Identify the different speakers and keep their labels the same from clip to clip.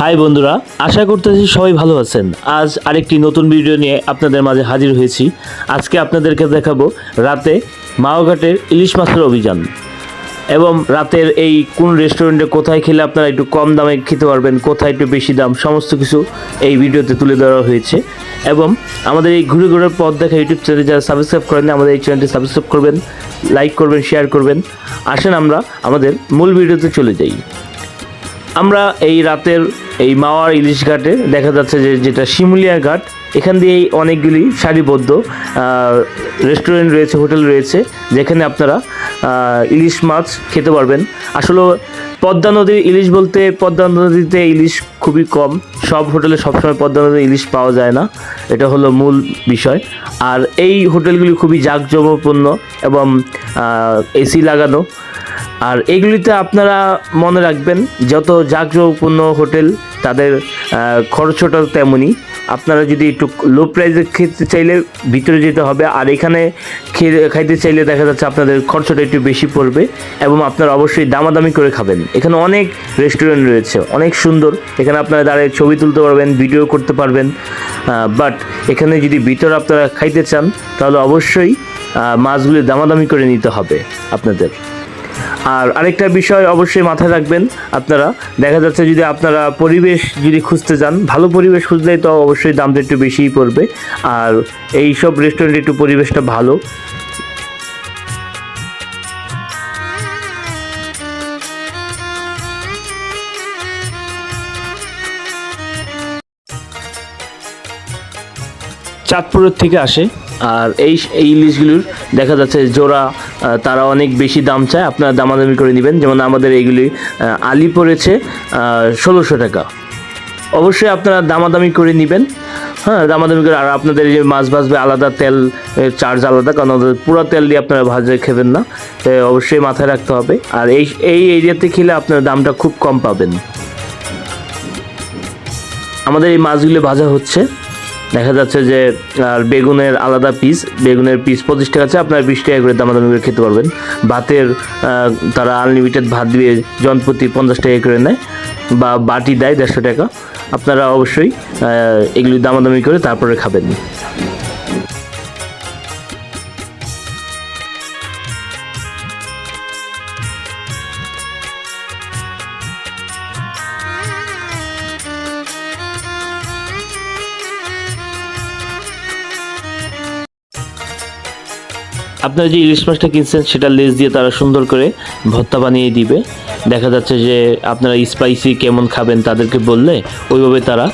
Speaker 1: High বন্ধুরা, আশা করতেছি সবাই ভালো আছেন। আজ আরেকটি নতুন ভিডিও নিয়ে আপনাদের মাঝে হাজির হয়েছি। আজকে আপনাদেরকে দেখাবো রাতে মাওঘাটের ইলিশ মাছের অভিযান। এবং রাতের এই কোন রেস্টুরেন্টে কোথায় খেলে আপনারা একটু কম দামে খেতে পারবেন, কোথায় একটু বেশি দাম, সমস্ত কিছু এই ভিডিওতে তুলে ধরা হয়েছে। এবং আমাদের এই ঘুরে ঘুরে পথ দেখা ইউটিউব চ্যানেলে যারা সাবস্ক্রাইব করেন আমাদের এই চ্যানেলটি সাবস্ক্রাইব করবেন লাইক করবেন শেয়ার করবেন। আসেন আমরা আমাদের মূল ভিডিওতে চলে যাই। আমরা এই রাতের এই মাওয়ার ইলিশ ঘাটে দেখা যাচ্ছে যে যেটা শিমুলিয়া ঘাট, এখান দিয়েই অনেকগুলি সারিবদ্ধ রেস্টুরেন্ট রয়েছে হোটেল রয়েছে, যেখানে আপনারা ইলিশ মাছ খেতে পারবেন। আসলে পদ্মা নদীর ইলিশ বলতে, পদ্মা নদীতে ইলিশ খুবই কম। সব হোটেলে সবসময় পদ্মা নদীর ইলিশ পাওয়া যায় না। এটা হলো মূল বিষয়। আর এই হোটেলগুলি খুবই জাঁকজমকপূর্ণ এবং এসি লাগানো। আর এগুলিতে আপনারা মনে রাখবেন, যত জাঁকজমকপূর্ণ হোটেল তাদের খরচটা তেমনই। আপনারা যদি একটু লো প্রাইসে খেতে চাইলে ভিতরে যেতে হবে, আর এখানে খাইতে চাইলে দেখা যাচ্ছে আপনাদের খরচটা একটু বেশি পড়বে এবং আপনারা অবশ্যই দামাদামি করে খাবেন। এখানে অনেক রেস্টুরেন্ট রয়েছে, অনেক সুন্দর। এখানে আপনারা দাঁড়িয়ে ছবি তুলতে পারবেন ভিডিও করতে পারবেন বাট এখানে যদি ভিতরে আপনারা খাইতে চান, তাহলে অবশ্যই মাছগুলি দামাদামি করে নিতে হবে আপনাদের। আর আরেকটা বিষয় অবশ্যই মাথায় রাখবেন আপনারা। দেখা যাচ্ছে যদি আপনারা পরিবেশ যদি খুঁজতে যান, ভালো পরিবেশ খুঁজলে তো অবশ্যই দামটা একটু বেশিই পড়বে। আর এই সব রেস্টুরেন্টে একটু পরিবেশটা ভালো। চাঁদপুরের থেকে আসে আর এই এই ইলিশগুলোর দেখা যাচ্ছে জোড়া তারা অনেক বেশি দাম চায়, আপনারা দামাদামি করে নেবেন। যেমন আমাদের এইগুলি আলি পড়েছে ষোলোশো টাকা। অবশ্যই আপনারা দামাদামি করে নেবেন। হ্যাঁ দামাদামি করে, আর আপনাদের যে মাছ ভাজবে, আলাদা তেল চার্জ আলাদা, কারণ পুরো তেল দিয়ে আপনারা ভাজে খেবেন না। অবশ্যই মাথায় রাখতে হবে। আর এই এই এরিয়াতে খেলে আপনার দামটা খুব কম পাবেন। আমাদের এই মাছগুলো ভাজা হচ্ছে। দেখা যাচ্ছে যে আর বেগুনের আলাদা পিস বেগুনের পিস পঁচিশ টাকা আছে, আপনার বিশ টাকা করে দামাদামি করে খেতে পারবেন। ভাতের তারা আনলিমিটেড ভাত দিয়ে জনপ্রতি পঞ্চাশ টাকা করে নেয়, বা বাটি দেয় দেড়শো টাকা। আপনারা অবশ্যই এগুলি দামাদামি করে তারপরে খাবেন। আপনারা যে ইলিশ মাছটা কিনছেন, সেটা লেজ দিয়ে তারা সুন্দর করে ভর্তা বানিয়ে দিবে। দেখা যাচ্ছে যে আপনারা স্পাইসি কেমন খাবেন তাদেরকে বললে, ওইভাবে তারা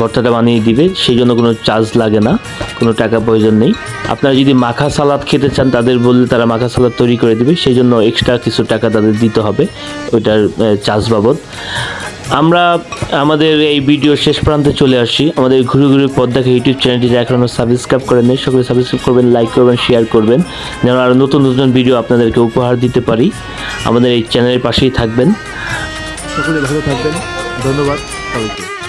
Speaker 1: ভর্তাটা বানিয়ে দিবে। সেই জন্য কোনো চার্জ লাগে না, কোনো টাকা প্রয়োজন নেই। আপনারা যদি মাখা সালাদ খেতে চান, তাদের বললে তারা মাখা সালাদ তৈরি করে দিবে। সেই জন্য এক্সট্রা কিছু টাকা তাদের দিতে হবে, ওইটার চার্জ বাবদ। আমরা আমাদের এই ভিডিও শেষ প্রান্তে চলে আসি। আমাদের ঘুরে ঘুরে পদ্মাকে ইউটিউব চ্যানেলটি এখনও সাবস্ক্রাইব করেন নেই সকলে সাবস্ক্রাইব করবেন লাইক করবেন শেয়ার করবেন। যেন আরও নতুন নতুন ভিডিও আপনাদেরকে উপহার দিতে পারি। আমাদের এই চ্যানেলের পাশেই থাকবেন। সকলে ভালো থাকবেন। ধন্যবাদ সবাইকে।